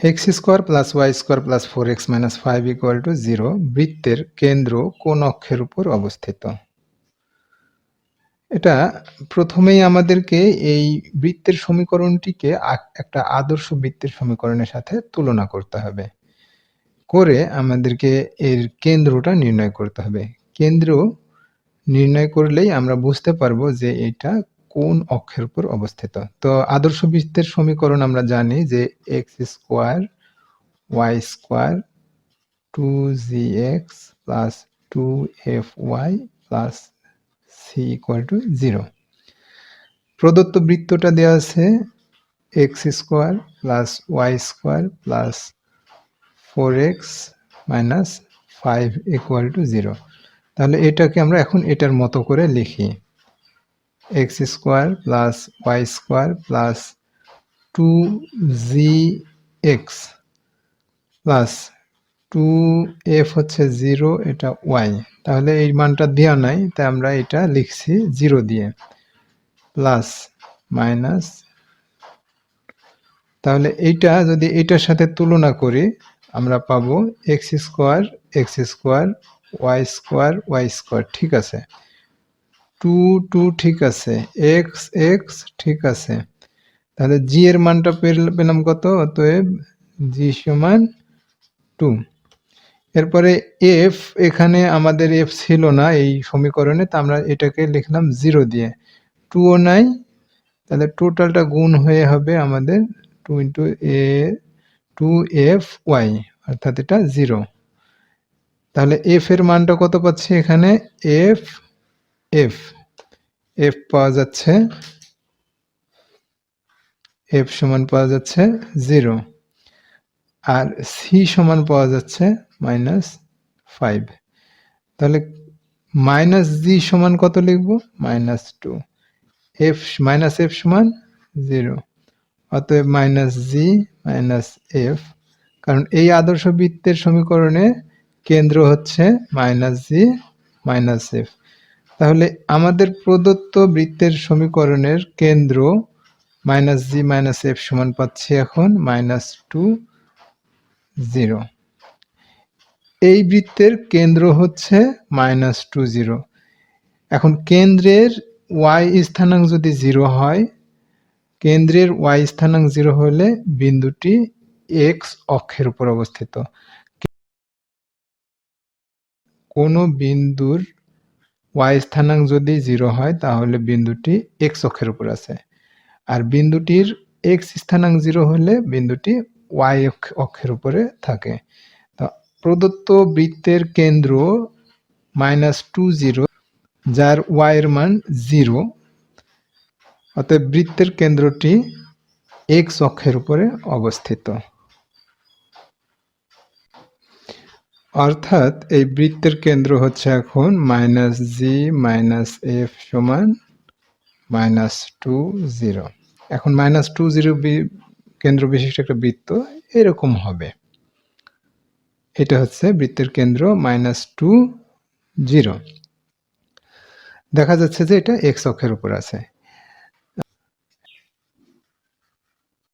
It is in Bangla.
X square plus y square plus four x minus five equal to zero বৃত্তের কেন্দ্র কোন অক্ষের উপর অবস্থিত? এটা প্রথমেই আমাদেরকে এই বৃত্তের সমীকরণটিকে একটা আদর্শ বৃত্তের সমীকরণের সাথে তুলনা করতে হবে। করে আমাদেরকে এর কেন্দ্রটা নির্ণয় করতে হবে। কেন্দ্র নির্ণয় করলেই আমরা বুঝতে পারব যে এটা কোন অক্ষের উপর অবস্থিত? তো আদর্শ বৃত্তের সমীকরণ আমরা জানি যে x square y square two g x plus two f y plus c equal to zero প্রদত্ত বৃত্তটা দেওয়া আছে x square plus y square plus four x minus five equal to zero তাহলে এটাকে আমরা এখন এটার মতো করে লিখি। X square plus y square plus two g x plus two f হচ্ছে জিরো, এটা ওয়াই। তাহলে এই মানটা দেওয়া নাই, তাই আমরা এটা লিখছি জিরো দিয়ে। প্লাস মাইনাস, তাহলে এইটা যদি এটার সাথে তুলনা করি, আমরা পাবো x square x square, y square y square, ঠিক আছে? টু টু ঠিক আছে। এক্স এক্স ঠিক আছে। তাহলে জি এর মানটা পেল- পেলাম কত? অতএব জি সমান টু। এরপরে এফ এখানে আমাদের এফ ছিল না এই সমীকরণে, তা আমরা এটাকে লিখলাম জিরো দিয়ে। টু ও নাই। তাহলে টোটালটা গুণ হয়ে হবে আমাদের two into a, two f y, অর্থাৎ এটা জিরো। তাহলে এফ এর মানটা কত পাচ্ছি এখানে? এফ এফ এফ পাওয়া যাচ্ছে এফ সমান পাওয়া যাচ্ছে জিরো আর সি সমান পাওয়া যাচ্ছে মাইনাস ফাইভ তাহলে মাইনাস জি সমান কত লিখব? Minus two f minus f সমান জিরো অতএব মাইনাস জি মাইনাস এফ কারণ এই আদর্শ বৃত্তের সমীকরণে কেন্দ্র হচ্ছে মাইনাস জি মাইনাস এফ তাহলে আমাদের প্রদত্ত বৃত্তের সমীকরণের কেন্দ্র মাইনাস জি মাইনাস এফ সমান পাচ্ছি এখন মাইনাস টু জিরো। এই বৃত্তের কেন্দ্র হচ্ছে মাইনাস টু জিরো। এখন কেন্দ্রের ওয়াই স্থানাঙ্ক যদি জিরো হয়, কেন্দ্রের ওয়াই স্থানাঙ্ক জিরো হলে বিন্দুটি এক্স অক্ষের উপর অবস্থিত। কোনো বিন্দুর ওয়াই স্থানাঙ্ক যদি জিরো হয়, তাহলে বিন্দুটি এক্স অক্ষের উপর আছে। আর বিন্দুটির এক্স স্থানাঙ্ক জিরো হলে বিন্দুটি ওয়াই অক্ষের উপরে থাকে। প্রদত্ত বৃত্তের কেন্দ্র মাইনাস টু জিরো যার ওয়াই এর মান জিরো অতএব বৃত্তের কেন্দ্রটি এক্স অক্ষের উপরে অবস্থিত। অর্থাৎ এই বৃত্তের কেন্দ্র হচ্ছে এখন মাইনাস জি মাইনাস এফ সমান মাইনাস টু জিরো এখন মাইনাস টু জিরো কেন্দ্র বিশিষ্ট একটা বৃত্ত, এরকম হবে। এটা হচ্ছে বৃত্তের কেন্দ্র মাইনাস টু জিরো দেখা যাচ্ছে যে এটা এক্স অক্ষের উপর আছে।